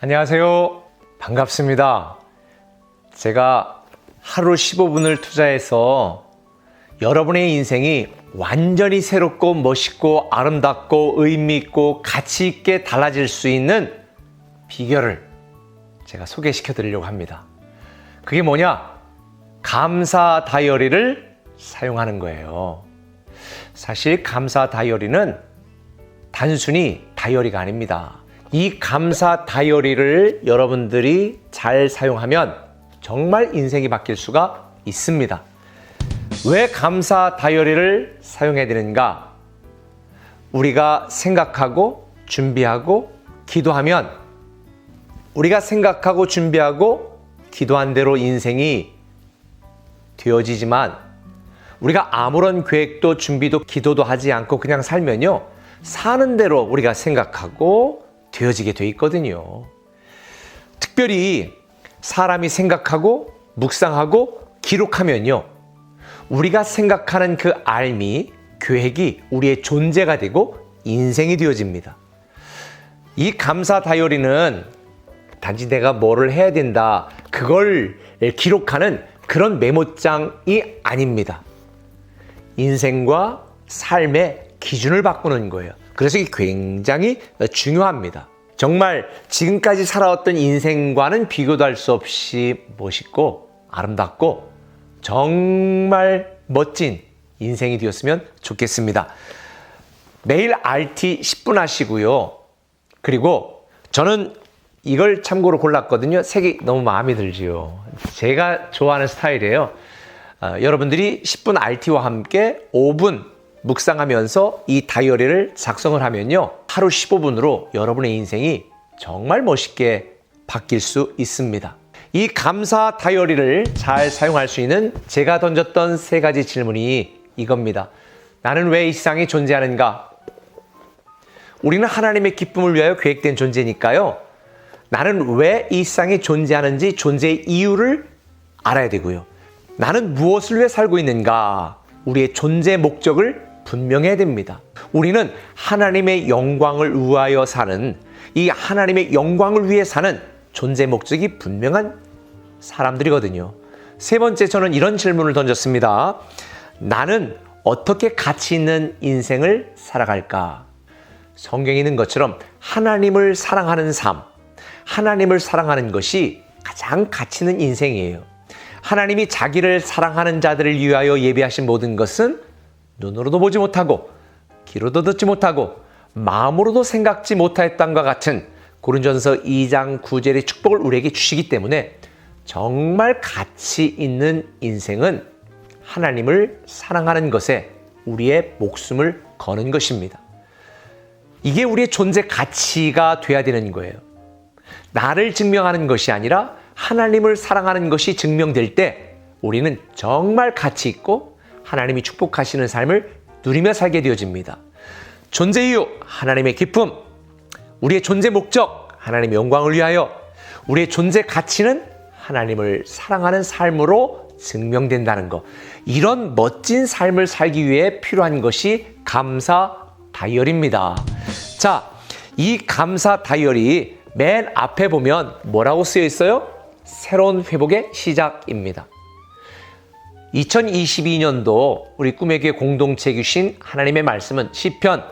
안녕하세요. 반갑습니다. 제가 하루 15분을 투자해서 여러분의 인생이 완전히 새롭고 멋있고 아름답고 의미있고 가치있게 달라질 수 있는 비결을 제가 소개시켜 드리려고 합니다. 그게 뭐냐? 감사 다이어리를 사용하는 거예요. 사실 감사 다이어리는 단순히 다이어리가 아닙니다. 이 감사 다이어리를 여러분들이 잘 사용하면 정말 인생이 바뀔 수가 있습니다. 왜 감사 다이어리를 사용해야 되는가? 우리가 생각하고 준비하고 기도하면 우리가 생각하고 준비하고 기도한 대로 인생이 되어지지만 우리가 아무런 계획도 준비도 기도도 하지 않고 그냥 살면요. 사는 대로 우리가 생각하고 되어지게 돼 있거든요. 특별히 사람이 생각하고 묵상하고 기록하면요. 우리가 생각하는 그 알미, 계획이 우리의 존재가 되고 인생이 되어집니다. 이 감사 다이어리는 단지 내가 뭐를 해야 된다, 그걸 기록하는 그런 메모장이 아닙니다. 인생과 삶의 기준을 바꾸는 거예요. 그래서 이게 굉장히 중요합니다. 정말 지금까지 살아왔던 인생과는 비교도 할 수 없이 멋있고 아름답고 정말 멋진 인생이 되었으면 좋겠습니다. 매일 RT 10분 하시고요. 그리고 저는 이걸 참고로 골랐거든요. 색이 너무 마음에 들지요. 제가 좋아하는 스타일이에요. 어, 여러분들이 10분 RT와 함께 5분 묵상하면서 이 다이어리를 작성을 하면요. 하루 15분으로 여러분의 인생이 정말 멋있게 바뀔 수 있습니다. 이 감사 다이어리를 잘 사용할 수 있는 제가 던졌던 세 가지 질문이 이겁니다. 나는 왜 이 세상에 존재하는가? 우리는 하나님의 기쁨을 위하여 계획된 존재니까요. 나는 왜 이 세상에 존재하는지 존재의 이유를 알아야 되고요. 나는 무엇을 위해 살고 있는가? 우리의 존재 목적을 분명해야 됩니다. 우리는 하나님의 영광을 위하여 사는 이 하나님의 영광을 위해 사는 존재 목적이 분명한 사람들이거든요. 세 번째 저는 이런 질문을 던졌습니다. 나는 어떻게 가치 있는 인생을 살아갈까? 성경에 있는 것처럼 하나님을 사랑하는 삶, 하나님을 사랑하는 것이 가장 가치 있는 인생이에요. 하나님이 자기를 사랑하는 자들을 위하여 예비하신 모든 것은 눈으로도 보지 못하고 귀로도 듣지 못하고 마음으로도 생각지 못하였던과 같은 고린전서 2장 9절의 축복을 우리에게 주시기 때문에 정말 가치 있는 인생은 하나님을 사랑하는 것에 우리의 목숨을 거는 것입니다. 이게 우리의 존재 가치가 돼야 되는 거예요. 나를 증명하는 것이 아니라 하나님을 사랑하는 것이 증명될 때 우리는 정말 가치 있고 하나님이 축복하시는 삶을 누리며 살게 되어집니다. 존재 이유, 하나님의 기쁨, 우리의 존재 목적, 하나님의 영광을 위하여, 우리의 존재 가치는 하나님을 사랑하는 삶으로 증명된다는 것. 이런 멋진 삶을 살기 위해 필요한 것이 감사 다이어리입니다. 자, 이 감사 다이어리 맨 앞에 보면 뭐라고 쓰여 있어요? 새로운 회복의 시작입니다. 2022년도 우리 교회 공동체 주신 하나님의 말씀은 시편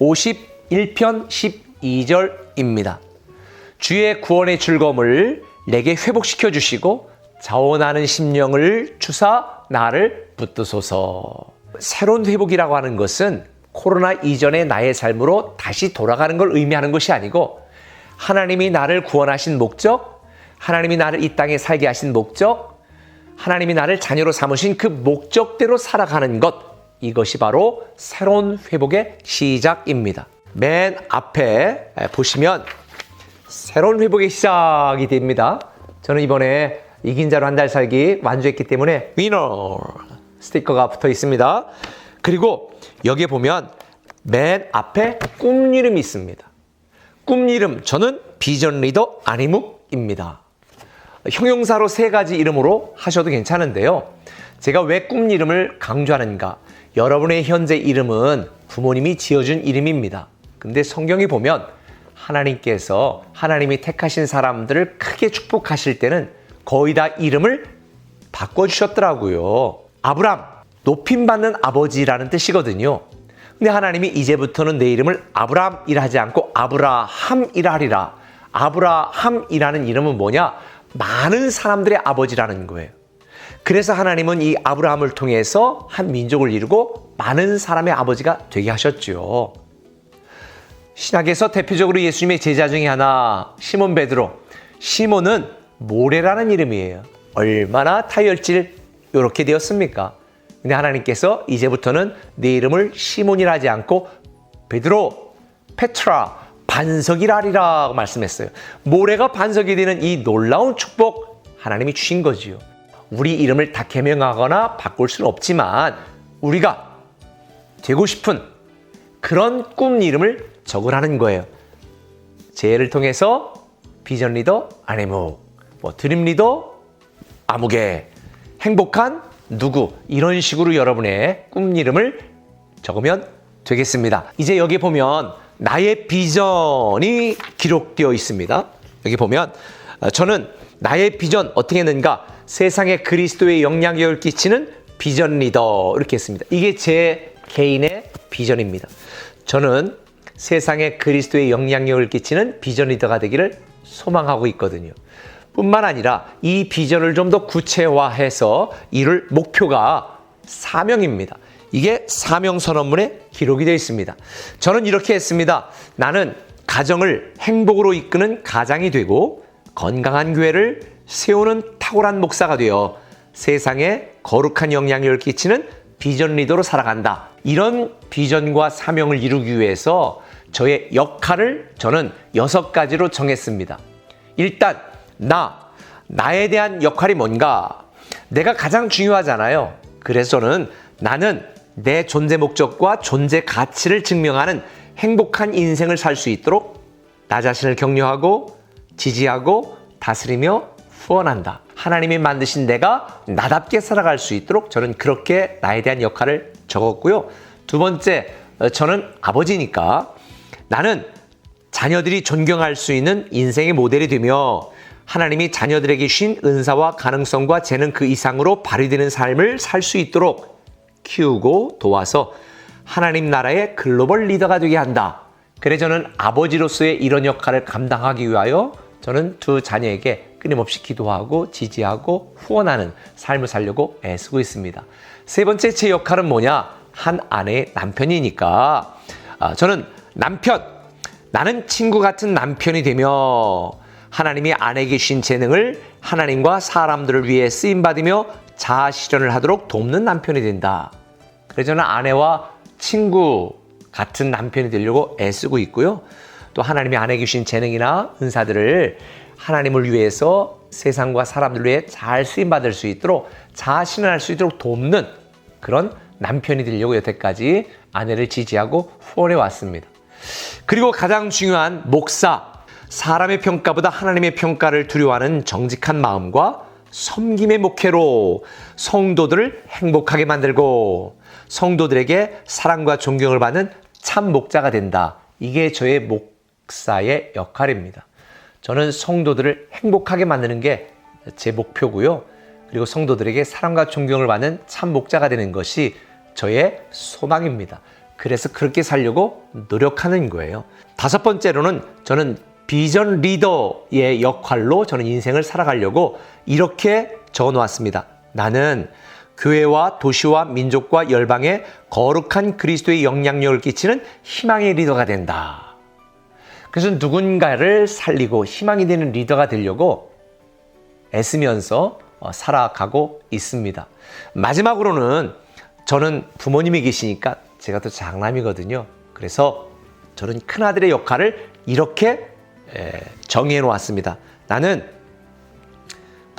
51편 12절입니다. 주의 구원의 즐거움을 내게 회복시켜 주시고 자원하는 심령을 주사 나를 붙드소서. 새로운 회복이라고 하는 것은 코로나 이전의 나의 삶으로 다시 돌아가는 걸 의미하는 것이 아니고 하나님이 나를 구원하신 목적, 하나님이 나를 이 땅에 살게 하신 목적, 하나님이 나를 자녀로 삼으신 그 목적대로 살아가는 것, 이것이 바로 새로운 회복의 시작입니다. 맨 앞에 보시면 새로운 회복의 시작이 됩니다. 저는 이번에 이긴 자로 한 달 살기 완주했기 때문에 위너 스티커가 붙어 있습니다. 그리고 여기에 보면 맨 앞에 꿈 이름이 있습니다. 꿈 이름 저는 비전 리더 안희묵입니다. 형용사로 세 가지 이름으로 하셔도 괜찮은데요. 제가 왜 꿈 이름을 강조하는가? 여러분의 현재 이름은 부모님이 지어준 이름입니다. 근데 성경에 보면 하나님께서 하나님이 택하신 사람들을 크게 축복하실 때는 거의 다 이름을 바꿔주셨더라고요. 아브람, 높임받는 아버지라는 뜻이거든요. 근데 하나님이 이제부터는 내 이름을 아브람이라 하지 않고 아브라함이라 하리라. 아브라함이라는 이름은 뭐냐? 많은 사람들의 아버지라는 거예요. 그래서 하나님은 이 아브라함을 통해서 한 민족을 이루고 많은 사람의 아버지가 되게 하셨죠. 신학에서 대표적으로 예수님의 제자 중에 하나 시몬 베드로. 시몬은 모래라는 이름이에요. 얼마나 타혈질 이렇게 되었습니까? 근데 하나님께서 이제부터는 내 이름을 시몬이라 하지 않고 베드로, 페트라, 반석이라리라고 말씀했어요. 모래가 반석이 되는 이 놀라운 축복 하나님이 주신 거지요. 우리 이름을 다 개명하거나 바꿀 수는 없지만 우리가 되고 싶은 그런 꿈 이름을 적으라는 거예요. 제를 통해서 비전 리더 아네모, 뭐 드림 리더 아무개, 행복한 누구 이런 식으로 여러분의 꿈 이름을 적으면 되겠습니다. 이제 여기 보면 나의 비전이 기록되어 있습니다. 여기 보면 어, 저는 나의 비전 어떻게 했는가 세상에 그리스도의 영향력을 끼치는 비전 리더 이렇게 했습니다. 이게 제 개인의 비전입니다. 저는 세상에 그리스도의 영향력을 끼치는 비전 리더가 되기를 소망하고 있거든요. 뿐만 아니라 이 비전을 좀 더 구체화해서 이룰 목표가 사명입니다. 이게 사명 선언문에 기록이 되어 있습니다. 저는 이렇게 했습니다. 나는 가정을 행복으로 이끄는 가장이 되고 건강한 교회를 세우는 탁월한 목사가 되어 세상에 거룩한 영향력을 끼치는 비전 리더로 살아간다. 이런 비전과 사명을 이루기 위해서 저의 역할을 저는 여섯 가지로 정했습니다. 일단 나 나에 대한 역할이 뭔가 내가 가장 중요하잖아요. 그래서 저는 나는 내 존재 목적과 존재 가치를 증명하는 행복한 인생을 살 수 있도록 나 자신을 격려하고 지지하고 다스리며 후원한다. 하나님이 만드신 내가 나답게 살아갈 수 있도록 저는 그렇게 나에 대한 역할을 적었고요. 두 번째, 어, 저는 아버지니까 나는 자녀들이 존경할 수 있는 인생의 모델이 되며 하나님이 자녀들에게 주신 은사와 가능성과 재능 그 이상으로 발휘되는 삶을 살 수 있도록 키우고 도와서 하나님 나라의 글로벌 리더가 되게 한다. 그래 저는 아버지로서의 이런 역할을 감당하기 위하여 저는 두 자녀에게 끊임없이 기도하고 지지하고 후원하는 삶을 살려고 애쓰고 있습니다. 세 번째 제 역할은 뭐냐? 한 아내의 남편이니까 아, 저는 남편 나는 친구 같은 남편이 되며 하나님이 아내에게 주신 재능을 하나님과 사람들을 위해 쓰임 받으며 자아 실현을 하도록 돕는 남편이 된다. 그래서 저는 아내와 친구 같은 남편이 되려고 애쓰고 있고요. 또 하나님이 아내에게 주신 재능이나 은사들을 하나님을 위해서 세상과 사람들 위해 잘 쓰임 받을 수 있도록 자아 실현할 수 있도록 돕는 그런 남편이 되려고 여태까지 아내를 지지하고 후원해 왔습니다. 그리고 가장 중요한 목사, 사람의 평가보다 하나님의 평가를 두려워하는 정직한 마음과 섬김의 목회로 성도들을 행복하게 만들고 성도들에게 사랑과 존경을 받는 참 목자가 된다. 이게 저의 목사의 역할입니다. 저는 성도들을 행복하게 만드는 게 제 목표고요. 그리고 성도들에게 사랑과 존경을 받는 참 목자가 되는 것이 저의 소망입니다. 그래서 그렇게 살려고 노력하는 거예요. 다섯 번째로는 저는 비전 리더의 역할로 저는 인생을 살아가려고 이렇게 적어 놓았습니다. 나는 교회와 도시와 민족과 열방에 거룩한 그리스도의 영향력을 끼치는 희망의 리더가 된다. 그래서 누군가를 살리고 희망이 되는 리더가 되려고 애쓰면서 어, 살아가고 있습니다. 마지막으로는 저는 부모님이 계시니까 제가 또 장남이거든요. 그래서 저는 큰아들의 역할을 이렇게 정해 놓았습니다. 나는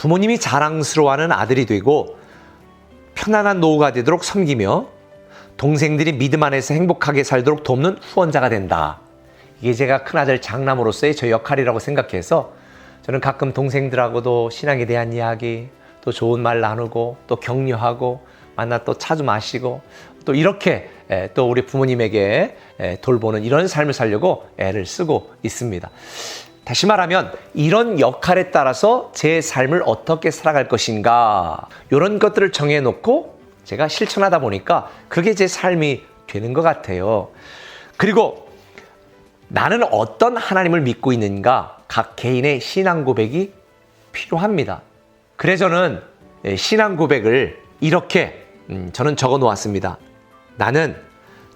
부모님이 자랑스러워하는 아들이 되고 편안한 노후가 되도록 섬기며 동생들이 믿음 안에서 행복하게 살도록 돕는 후원자가 된다. 이게 제가 큰아들 장남으로서의 저 역할이라고 생각해서 저는 가끔 동생들하고도 신앙에 대한 이야기, 또 좋은 말 나누고, 또 격려하고, 만나 또 차주 마시고, 또 이렇게 에, 또 우리 부모님에게 에, 돌보는 이런 삶을 살려고 애를 쓰고 있습니다. 다시 말하면 이런 역할에 따라서 제 삶을 어떻게 살아갈 것인가 이런 것들을 정해놓고 제가 실천하다 보니까 그게 제 삶이 되는 것 같아요. 그리고 나는 어떤 하나님을 믿고 있는가 각 개인의 신앙 고백이 필요합니다. 그래서 저는 예, 신앙 고백을 이렇게 음, 저는 적어 놓았습니다. 나는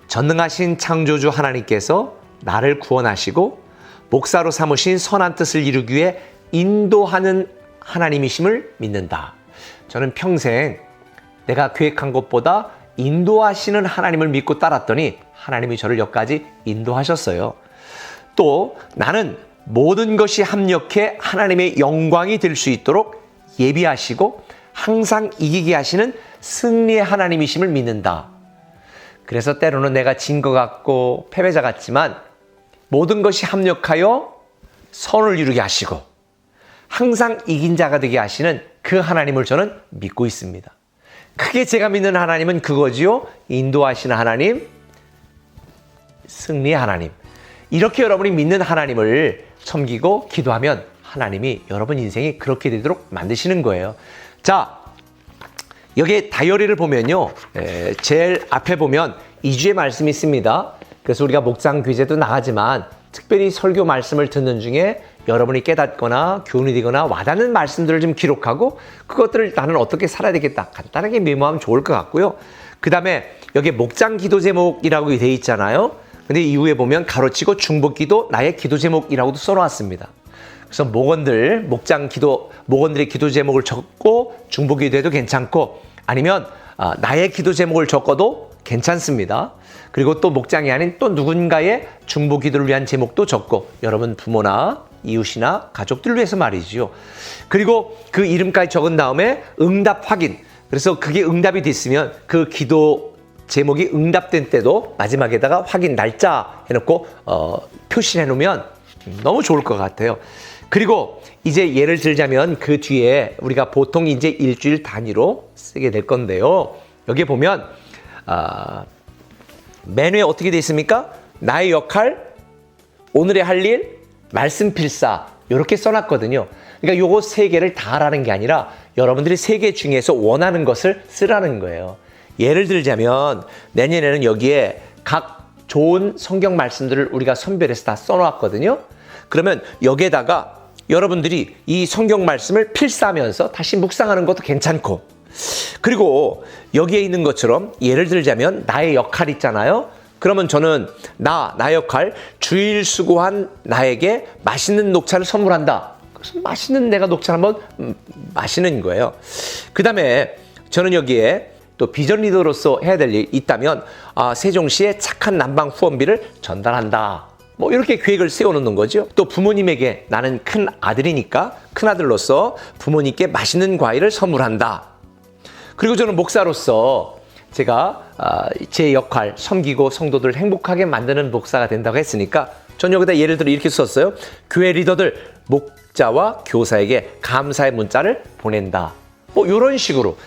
전능하신 창조주 하나님께서 나를 구원하시고 목사로 삼으신 선한 뜻을 이루기 위해 인도하는 하나님이심을 믿는다. 저는 평생 내가 계획한 것보다 인도하시는 하나님을 믿고 따랐더니 하나님이 저를 여기까지 인도하셨어요. 또 나는 모든 것이 합력해 하나님의 영광이 될 수 있도록 예비하시고 항상 이기게 하시는 승리의 하나님이심을 믿는다. 그래서 때로는 내가 진 것 같고 패배자 같지만 모든 것이 합력하여 선을 이루게 하시고 항상 이긴 자가 되게 하시는 그 하나님을 저는 믿고 있습니다. 크게 제가 믿는 하나님은 그거지요. 인도하시는 하나님, 승리의 하나님. 이렇게 여러분이 믿는 하나님을 섬기고 기도하면 하나님이 여러분 인생이 그렇게 되도록 만드시는 거예요. 자, 여기 다이어리를 보면요. 에, 제일 앞에 보면 2주의 말씀이 있습니다. 그래서 우리가 목장 교제도 나가지만 특별히 설교 말씀을 듣는 중에 여러분이 깨닫거나 교훈이 되거나 와닿는 말씀들을 좀 기록하고 그것들을 나는 어떻게 살아야 되겠다. 간단하게 메모하면 좋을 것 같고요. 그 다음에 여기 목장 기도 제목이라고 되어 있잖아요. 근데 이후에 보면 가로치고 중복 기도 나의 기도 제목이라고도 써놓았습니다. 그래서 목원들 목장 기도 목원들의 기도 제목을 적고 중복 기도해도 괜찮고 아니면 아, 나의 기도 제목을 적어도 괜찮습니다. 그리고 또 목장이 아닌 또 누군가의 중복 기도를 위한 제목도 적고 여러분 부모나 이웃이나 가족들을 위해서 말이지요. 그리고 그 이름까지 적은 다음에 응답 확인. 그래서 그게 응답이 됐으면 그 기도 제목이 응답된 때도 마지막에다가 확인 날짜 해놓고 어, 표시해 놓으면 너무 좋을 것 같아요. 그리고 이제 예를 들자면 그 뒤에 우리가 보통 이제 일주일 단위로 쓰게 될 건데요. 여기 보면 아, 메뉴에 어떻게 되어 있습니까? 나의 역할, 오늘의 할 일, 말씀 필사 이렇게 써놨거든요. 그러니까 요거 세 개를 다 하라는 게 아니라 여러분들이 세 개 중에서 원하는 것을 쓰라는 거예요. 예를 들자면 내년에는 여기에 각 좋은 성경 말씀들을 우리가 선별해서 다 써놓았거든요. 그러면 여기에다가 여러분들이 이 성경 말씀을 필사하면서 다시 묵상하는 것도 괜찮고 그리고 여기에 있는 것처럼 예를 들자면 나의 역할 있잖아요. 그러면 저는 나, 나 역할 주일 수고한 나에게 맛있는 녹차를 선물한다. 그래서 맛있는 내가 녹차를 한번 음, 마시는 거예요. 그 다음에 저는 여기에 또 비전 리더로서 해야 될 일이 있다면 아, 세종시에 착한 난방 후원비를 전달한다. 뭐 이렇게 계획을 세워놓는 거죠. 또 부모님에게 나는 큰 아들이니까 큰 아들로서 부모님께 맛있는 과일을 선물한다. 그리고 저는 목사로서 제가 아, 제 역할 섬기고 성도들을 행복하게 만드는 목사가 된다고 했으니까 전 여기다 예를 들어 이렇게 썼어요. 교회 리더들 목자와 교사에게 감사의 문자를 보낸다. 뭐 이런 식으로.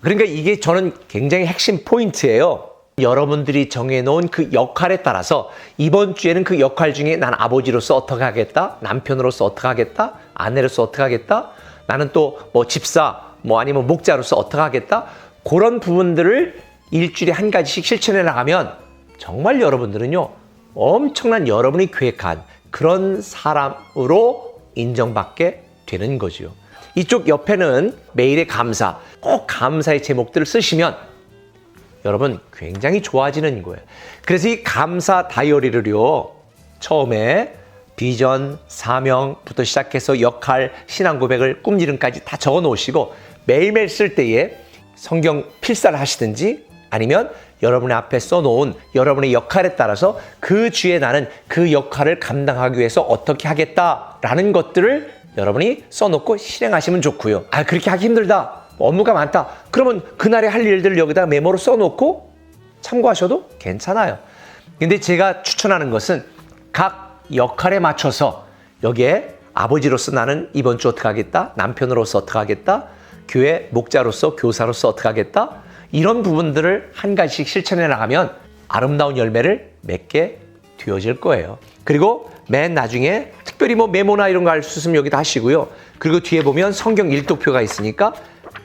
그러니까 이게 저는 굉장히 핵심 포인트예요. 여러분들이 정해놓은 그 역할에 따라서 이번 주에는 그 역할 중에 난 아버지로서 어떻게 하겠다, 남편으로서 어떻게 하겠다, 아내로서 어떻게 하겠다, 나는 또 뭐 집사, 뭐 아니면 목자로서 어떻게 하겠다, 그런 부분들을 일주일에 한 가지씩 실천해 나가면 정말 여러분들은요, 엄청난 여러분이 계획한 그런 사람으로 인정받게 되는 거죠. 이쪽 옆에는 매일의 감사, 꼭 감사의 제목들을 쓰시면 여러분 굉장히 좋아지는 거예요. 그래서 이 감사 다이어리를요, 처음에 비전, 사명부터 시작해서 역할, 신앙 고백을 꿈 이름까지 다 적어 놓으시고 매일매일 쓸 때에 성경 필사를 하시든지 아니면 여러분의 앞에 써놓은 여러분의 역할에 따라서 그 주에 나는 그 역할을 감당하기 위해서 어떻게 하겠다라는 것들을 여러분이 써놓고 실행하시면 좋고요. 아 그렇게 하기 힘들다. 업무가 많다. 그러면 그날에 할 일들을 여기다 메모로 써놓고 참고하셔도 괜찮아요. 근데 제가 추천하는 것은 각 역할에 맞춰서 여기에 아버지로서 나는 이번 주 어떻게 하겠다. 남편으로서 어떻게 하겠다. 교회 목자로서 교사로서 어떻게 하겠다. 이런 부분들을 한 가지씩 실천해 나가면 아름다운 열매를 맺게 되어질 거예요. 그리고 맨 나중에 특별히 뭐 메모나 이런 거 할 수 있으면 여기다 하시고요. 그리고 뒤에 보면 성경 일독표가 있으니까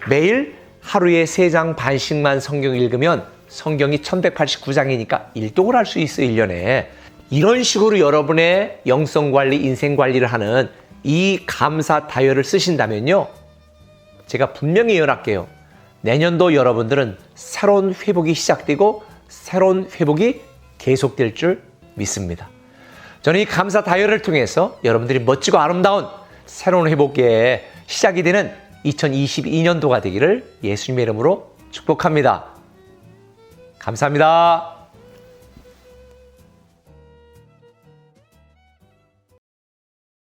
매일 하루에 세 장 반씩만 성경 읽으면 성경이 1189장이니까 일독을 할 수 있어요, 1년에. 이런 식으로 여러분의 영성 관리, 인생 관리를 하는 이 감사 다이어를 쓰신다면요. 제가 분명히 예언할게요. 내년도 여러분들은 새로운 회복이 시작되고 새로운 회복이 계속될 줄 믿습니다. 저는 이 감사 다이어를 통해서 여러분들이 멋지고 아름다운 새로운 회복의 시작이 되는 2022년도가 되기를 예수님의 이름으로 축복합니다. 감사합니다.